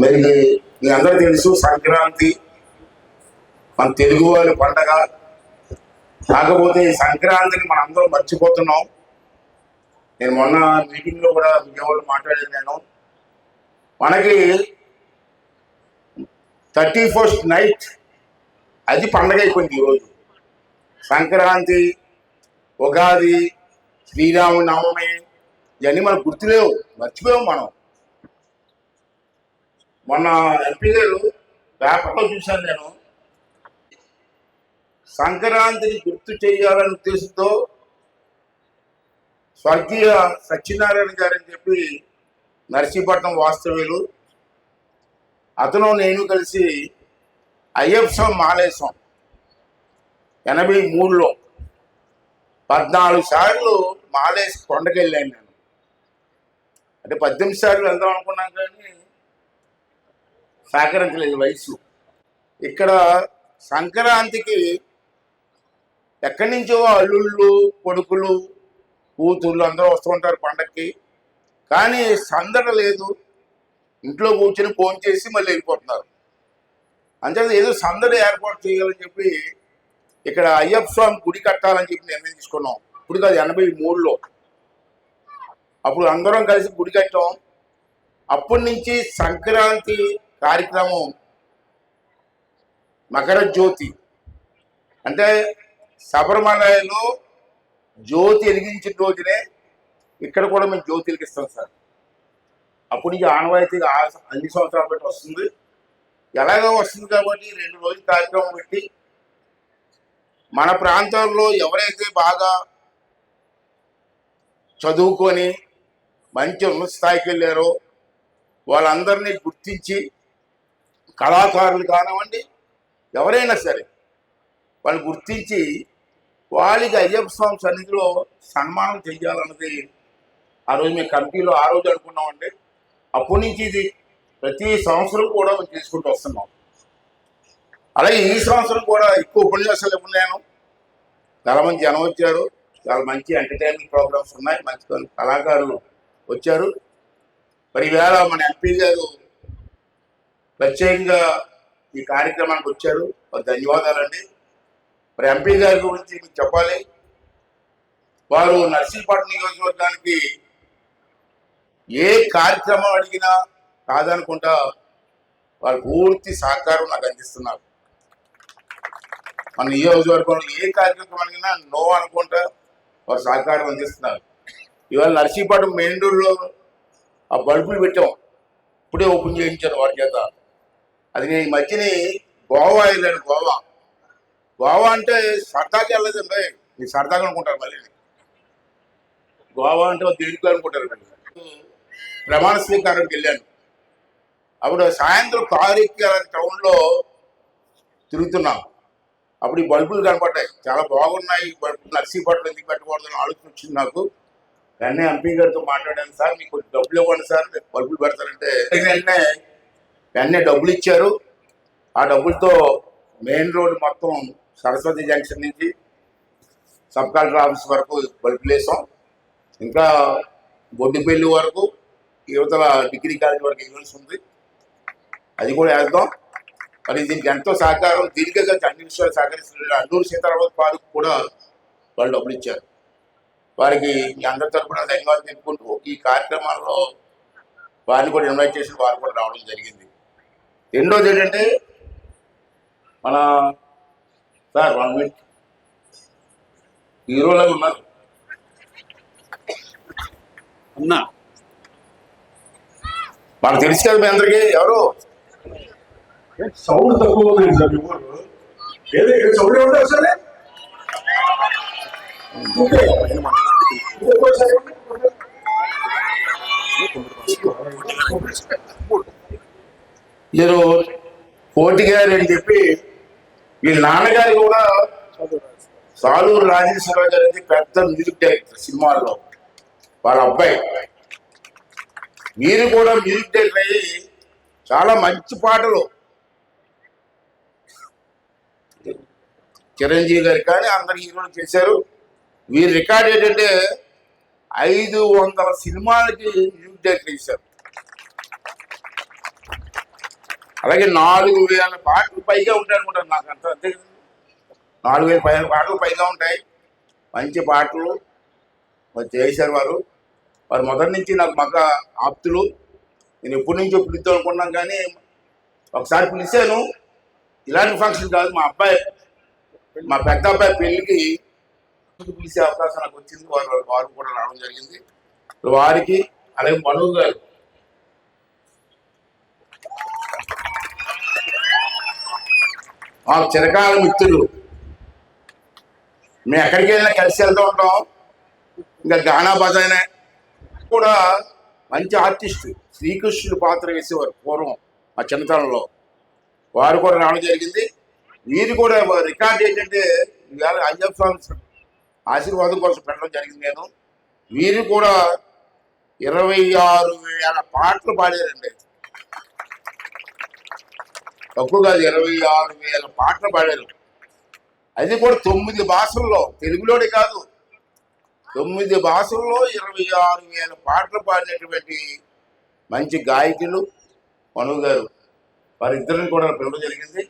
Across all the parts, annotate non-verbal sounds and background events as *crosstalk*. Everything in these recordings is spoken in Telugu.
మరి మీ అందరూ తెలుసు సంక్రాంతి మన తెలుగు వాళ్ళ పండగ. కాకపోతే ఈ సంక్రాంతిని మనం అందరం మర్చిపోతున్నాం. నేను మొన్న మీటింగ్లో కూడా విజయవాడలో మాట్లాడాను నేను. మనకి థర్టీ ఫస్ట్ నైట్ అది పండగ అయిపోయింది ఈరోజు సంక్రాంతి ఉగాది శ్రీరామ నవమి ఇవన్నీ మనకు గుర్తులేవు మర్చిపోయాం మనం. మొన్న ఎంపీ గారు పేపర్లో చూశాను నేను. సంక్రాంతిని గుర్తు చేయాలనే ఉద్దేశంతో స్వర్గీయ సత్యనారాయణ గారు అని చెప్పి నర్సీపట్నం వాస్తవ్యులు. అతను నేను కలిసి అయ్యప్సం మాలేశం ఎనభై మూడులో పద్నాలుగు సార్లు మాలేసి కొండకెళ్ళాను నేను. అంటే పద్దెనిమిది సార్లు వెళ్దాం అనుకున్నాను కానీ సహకరించలేదు వయసు ఇక్కడ సంక్రాంతికి ఎక్కడి నుంచో అల్లుళ్ళు కొడుకులు కూతుళ్ళు అందరూ వస్తుంటారు పండక్కి. కానీ సందడ లేదు. ఇంట్లో కూర్చొని ఫోన్ చేసి మళ్ళీ వెళ్ళిపోతున్నారు. అంతే ఏదో సందడి ఏర్పాటు చేయాలని చెప్పి ఇక్కడ అయ్యప్ప స్వామి గుడి కట్టాలని చెప్పి నిర్ణయం తీసుకున్నాం. ఇప్పుడు కాదు ఎనభై మూడులో. అప్పుడు అందరం కలిసి గుడి కట్టాం. అప్పటి నుంచి సంక్రాంతి కార్యక్రమం మకర జ్యోతి. అంటే శబరిమలలో జ్యోతి వెలిగించిన రోజునే ఇక్కడ కూడా మేము జ్యోతి వెలిగిస్తాం సార్. అప్పుడు నుంచి ఆనవాయితీగా అన్ని సంవత్సరాలు బట్టి వస్తుంది. ఎలాగో వస్తుంది కాబట్టి రెండు రోజులు కార్యక్రమం పెట్టి మన ప్రాంతంలో ఎవరైతే బాగా చదువుకొని మంచి ఉన్నత స్థాయికి వెళ్ళారో వాళ్ళందరినీ గుర్తించి కళాకారులు కానివ్వండి ఎవరైనా సరే వాళ్ళు గుర్తించి వాళ్ళకి అయ్యప్ప స్వామి సన్నిధిలో సన్మానం చెయ్యాలన్నది ఆ రోజు మేము కమిటీలో ఆ రోజు అనుకున్నామండి. అప్పటి నుంచి ఇది ప్రతి సంవత్సరం కూడా మేము చేసుకుంటూ వస్తున్నాం. అలాగే ఈ సంవత్సరం కూడా ఎక్కువ ఉపన్యాసాలు ఇవ్వలేను. చాలా మంది జనం వచ్చారు. చాలా మంచి ఎంటర్టైన్మెంట్ ప్రోగ్రామ్స్ ఉన్నాయి. మంచి మంచి కళాకారులు వచ్చారు. మరి ఈవేళ మన ఎంపీ గారు ప్రత్యేకంగా ఈ కార్యక్రమానికి వచ్చారు. వారు ధన్యవాదాలండి. మరి ఎంపీ గారి గురించి మీకు చెప్పాలి. వారు నర్సీపట్నం నియోజకవర్గానికి ఏ కార్యక్రమం అడిగినా కాదనుకుంటా వారు పూర్తి సహకారం నాకు అందిస్తున్నారు. మన నియోజకవర్గంలో ఏ కార్యక్రమం అడిగినా నో అనుకుంటా వారు సహకారం అందిస్తున్నారు. ఇవాళ నర్సీపట్నం మెయిన్ ఆ బల్బులు పెట్టాం. ఇప్పుడే ఓపెన్ చేయించారు వారి చేత. అది నేను ఈ మధ్యని గోవా వెళ్ళాను గోవా. గోవా అంటే సరదాకి వెళ్ళలేదండి మీరు. సరదాగా అనుకుంటారు మళ్ళీ. గోవా అంటే దేనికి అనుకుంటారు ప్రమాణ స్వీకారానికి వెళ్ళాను. అప్పుడు సాయంత్రం కారు ఎక్కి టౌన్లో తిరుగుతున్నాం. అప్పుడు ఈ బల్బులు కనపడ్డాయి. చాలా బాగున్నాయి. ఈ బల్బులు నర్సీపట్నం ఎందుకు పెట్టకూడదని ఆలోచన వచ్చింది నాకు. వెంటనే ఎంపీ గారితో మాట్లాడాను సార్ మీకు కొంచెం డబ్బులు ఇవ్వండి సార్. నేను బల్బులు పెడతారంటే *laughs* వెంటనే వెంటనే డబ్బులు ఇచ్చారు. ఆ డబ్బులతో మెయిన్ రోడ్డు మొత్తం సరస్వతి జంక్షన్ నుంచి సబ్ కలెక్టర్ ఆఫీస్ వరకు బల్బులు వేసాం. ఇంకా బొడ్డిపల్లి వరకు యువతల డిగ్రీ కాలేజ్ వరకు ఇవ్వాల్సి ఉంది. అది కూడా వేద్దాం. మరి దీనికి ఎంతో సహకారం దీర్ఘంగా అన్ని విషయాలు సహకరిస్తున్నారు అల్లూరు సీతారామన్ పార్క్ కూడా వాళ్ళు డబ్బులు ఇచ్చారు. వారికి మీ అందరి తరఫున ధన్యవాదాలు తెలుపుకుంటూ ఈ కార్యక్రమాల్లో వారిని కూడా ఇన్వైట్ చేసి వారు కూడా రావడం జరిగింది. రెండోది ఏంటంటే? మన సార్ వన్ మినిట్. హీరోలాగా ఉన్నారు. అన్నా. మనకు తెలుసు కదా మీ అందరికీ. ఎవరు? సౌండ్ తక్కువ సౌండ్ ఉంటే సరే ఓకే ఇంకోసారి మీరు కోటి గారు అని చెప్పి వీళ్ళ నాన్నగారు కూడా సాలూరు రాజేశ్వరరావు గారు అనేది పెద్ద మ్యూజిక్ డైరెక్టర్ సినిమాల్లో. వాళ్ళ అబ్బాయి. మీరు కూడా మ్యూజిక్ డైరెక్టర్ అయ్యి చాలా మంచి పాటలు. చిరంజీవి గారు కానీ అందరు హీరోలు చేశారు. వీరు రికార్డ్ ఏంటంటే ఐదు వందల సినిమాలకి మ్యూజిక్ డైరెక్టర్ చేశారు. అలాగే నాలుగు వేల పాటలు పైగా ఉంటాయి అనుకుంటాను నాకు అంత అంతే నాలుగు వేల పై పాటలు పైగా ఉంటాయి. మంచి పాటలు చేశారు వారు. వారు మొదటి నుంచి నాకు మగ ఆప్తులు. నేను ఎప్పటి నుంచో పిలుద్దాం అనుకున్నాం కానీ ఒకసారి పిలిచాను. ఇలాంటి ఫంక్షన్ కాదు. మా అబ్బాయి మా పెద్ద అబ్బాయి పెళ్ళికి పిలిచే అవకాశం నాకు వచ్చింది. వారు వారు కూడా రావడం జరిగింది. వారికి అలాగే మనువు గారు మా చిరకాల మిత్రులు. మేము ఎక్కడికి వెళ్ళినా కలిసి వెళ్తూ ఉంటాం. ఇంకా గానా బజానే కూడా మంచి ఆర్టిస్ట్. శ్రీకృష్ణుడు పాత్ర వేసేవారు పూర్వం మా చిన్నతనంలో. వారు కూడా రావడం జరిగింది. వీరు కూడా రికార్డ్ ఏంటంటే ఇవాళ అంజబ్ స్వామి ఆశీర్వాదం కోసం పెట్టడం జరిగింది నేను. వీరు కూడా ఇరవై ఆరు వేల పాటలు పాడారండి. తక్కువ కాదు ఇరవై ఆరు వేల పాటలు పాడారు. అది కూడా తొమ్మిది భాషల్లో తెలుగులోనే కాదు. తొమ్మిది భాషల్లో ఇరవై ఆరు వేల పాటలు పాడినటువంటి మంచి గాయకులు మనువు గారు. వారిద్దరిని కూడా పిలవడం జరిగింది.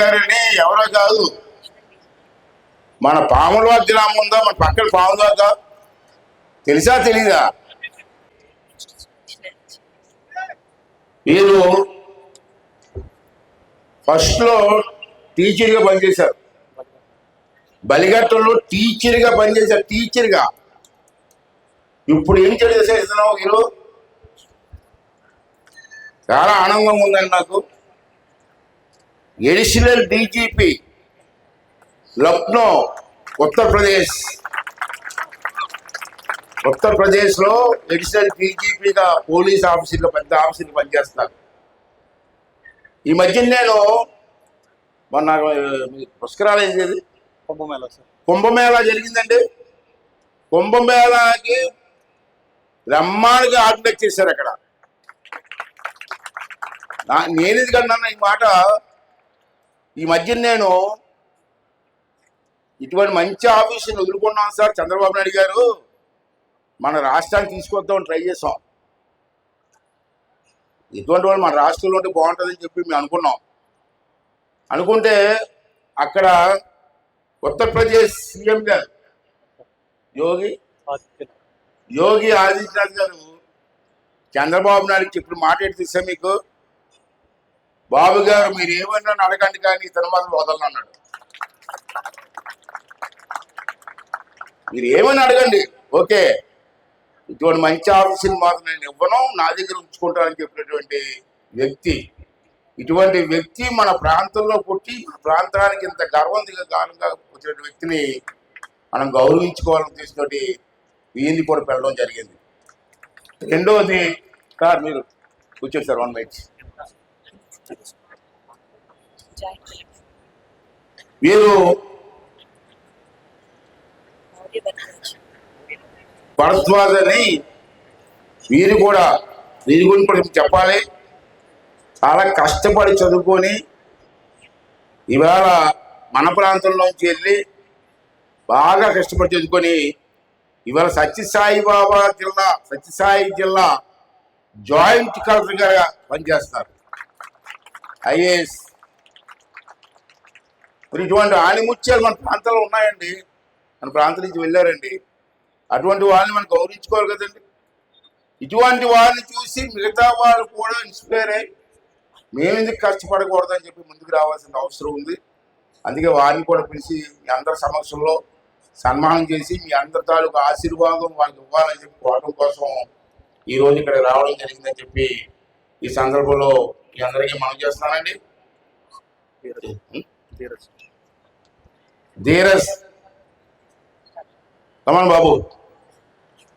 గారని ఎవరో కాదు. మన పాములవారి గ్రామం ఉందా? మన పక్కన పాములవాక తెలుసా తెలీదా? వీరు ఫస్ట్లో టీచర్గా పనిచేశారు బలిఘట్టంలో టీచర్గా పనిచేశారు టీచర్గా ఇప్పుడు ఏం చేసేస్తున్నావు వీరు చాలా ఆనందంగా ఉందండి నాకు. Additional DGP Lucknow Uttar Pradesh. ఉత్తరప్రదేశ్లో ఎడిషనల్ డీజీపీగా పోలీస్ ఆఫీసర్లో పెద్ద ఆఫీసర్లు పనిచేస్తారు ఈ మధ్య నేను మొన్న పుష్కరాలు ఏం చేది కుంభమేళా సార్. కుంభమేళా జరిగిందండి. కుంభమేళాకి బ్రహ్మాండంగా ఆర్గనైజ్ చేశారు అక్కడ. నేను ఎందుకన్నా ఈ మాట ఈ మధ్య నేను ఇటువంటి మంచి ఆఫీసుని వదులుకున్నాం సార్ చంద్రబాబు నాయుడు గారు. మన రాష్ట్రానికి తీసుకొద్దాం ట్రై చేసాం. ఇటువంటి వాళ్ళు మన రాష్ట్రంలో ఉంటే బాగుంటుందని చెప్పి మేము అనుకున్నాం. అనుకుంటే అక్కడ ఉత్తరప్రదేశ్ సీఎం గారు యోగి యోగి ఆదిత్యనాథ్ గారు చంద్రబాబు నాయుడు చెప్పిన మాట తీసా మీకు? బాబు గారు మీరు ఏమన్నా అడగండి కానీ ఇతను మాత్రం వదలను అన్నాడు. మీరు ఏమని అడగండి. ఓకే. ఇటువంటి మంచి ఆఫీసులు మాత్రం నేను ఇవ్వను నా దగ్గర ఉంచుకుంటానని చెప్పినటువంటి వ్యక్తి. ఇటువంటి వ్యక్తి మన ప్రాంతంలో పుట్టి మన ప్రాంతానికి ఇంత గర్వంగా కాలంగా వచ్చిన వ్యక్తిని మనం గౌరవించుకోవాలని తీసుకొని వీరిని కూడా పెట్టడం జరిగింది. రెండవది సార్ మీరు కూర్చోండి సార్ వన్ మినిట్. మీరు భరద్వాజ్ అని వీరు కూడా వీరి గురించి కూడా చెప్పాలి. చాలా కష్టపడి చదువుకొని ఇవాళ మన ప్రాంతంలోంచి వెళ్ళి బాగా కష్టపడి చదువుకొని ఇవాళ సత్యసాయి బాబా జిల్లా సత్యసాయి జిల్లా జాయింట్ కలెక్టర్గా పనిచేస్తారు. ఐఏఎస్. ఇటువంటి ఆణిముత్యాలు మన ప్రాంతంలో ఉన్నాయండి. మన ప్రాంతం నుంచి వెళ్ళారండి. అటువంటి వాళ్ళని మనం గౌరవించుకోవాలి కదండి. ఇటువంటి వాళ్ళని చూసి మిగతా వాళ్ళు కూడా ఇన్స్పైర్ అయ్యి మేము ఎందుకు కష్టపడకూడదని చెప్పి ముందుకు రావాల్సిన అవసరం ఉంది. అందుకే వారిని కూడా పిలిచి మీ అందరి సమక్షంలో సన్మానం చేసి మీ అందరి తాలూకు ఆశీర్వాదం వాళ్ళకి ఇవ్వాలని చెప్పి కోరడం కోసం ఈ రోజు ఇక్కడ రావడం జరిగిందని చెప్పి ఈ సందర్భంలో మీ అందరికీ మనం చేస్తున్నానండి. ధీరస్ కమన్ బాబు.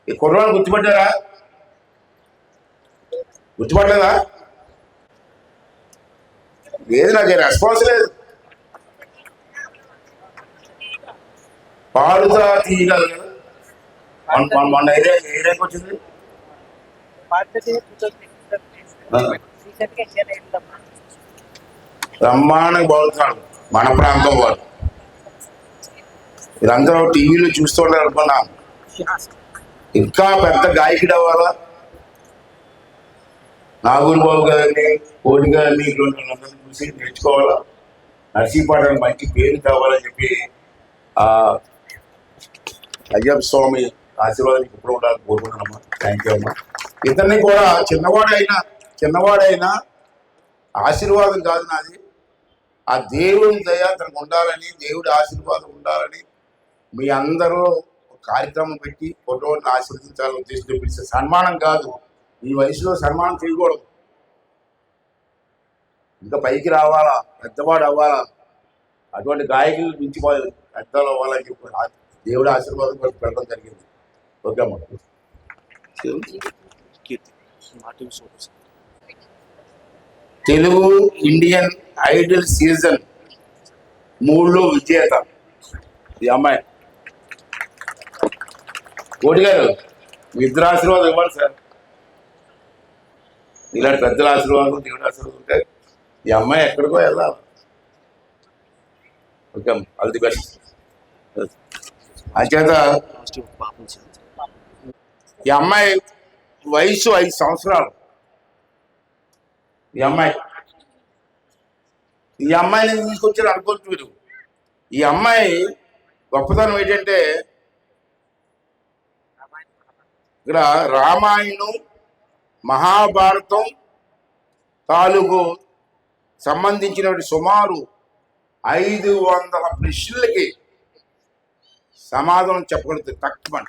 ఈ కుర్రాడు గుర్తుపట్టారా గుర్తుపట్టలేదా? లేదు నాకు రెస్పాన్స్ లేదు. పాడుతా తీయగలరు మొన్న- ఏరియాకి వచ్చింది? బ్రహ్మాండంగా బాగుతున్నాడు మన ప్రాంతం వాడు మీరందరూ టీవీలో చూస్తుంటారు అనుకున్నాం ఇంకా పెద్ద గాయకుడు అవ్వాలా? నాగూర్ బాబు గారిని కోటి గారిని ఇటువంటి వాళ్ళందరినీ చూసి నేర్చుకోవాలా? నర్సీపాటానికి మంచి పేరు కావాలని చెప్పి ఆ అయ్యప్ప స్వామి ఆశీర్వాదానికి ఇప్పుడు ఉండాలని కోరుకుంటున్నామా థ్యాంక్ యూ అమ్మా. ఇతన్ని కూడా చిన్నవాడైనా చిన్నవాడైనా ఆశీర్వాదం కాదు నాది. ఆ దేవుని దయ తనకు ఉండాలని దేవుడి ఆశీర్వాదం ఉండాలని మీ అందరూ కార్యక్రమం పెట్టి ఫోటోని ఆశీర్వదించాలని ఉద్దేశంతో పిలిస్తే సన్మానం కాదు. ఈ వయసులో సన్మానం చేయకూడదు. ఇంకా పైకి రావాలా? పెద్దవాడు అవ్వాలా? అటువంటి గాయకులు మించిపోయారు పెద్దలు అవ్వాలని చెప్పి దేవుడు దేవుడి ఆశీర్వాదం పెట్టడం జరిగింది. ఓకే అమ్మ. తెలుగు ఇండియన్ ఐడల్ సీజన్ మూడులో విజేత. ఈ అమ్మాయి. కోటి గారు మీ ఇద్దరు ఆశీర్వాదం ఇవ్వాలి సార్. ఇలాంటి పెద్దల ఆశీర్వాదం దేవుడి ఆశీర్వాదం ఉంటే ఈ అమ్మాయి ఎక్కడికో వెళ్ళాలి ఓకే ఆల్ ది బెస్ట్. అంచేత ఈ అమ్మాయి వయసు ఐదు సంవత్సరాలు. ఈ అమ్మాయి. ఈ అమ్మాయిని తీసుకొచ్చారు అనుకోవచ్చు మీరు. ఈ అమ్మాయి గొప్పతనం ఏంటంటే ఇక్కడ రామాయణం మహాభారతం తాలూకు సంబంధించినటువంటి సుమారు ఐదు వందల ప్రశ్నలకి సమాధానం చెప్పగలుగుతుంది తక్కువ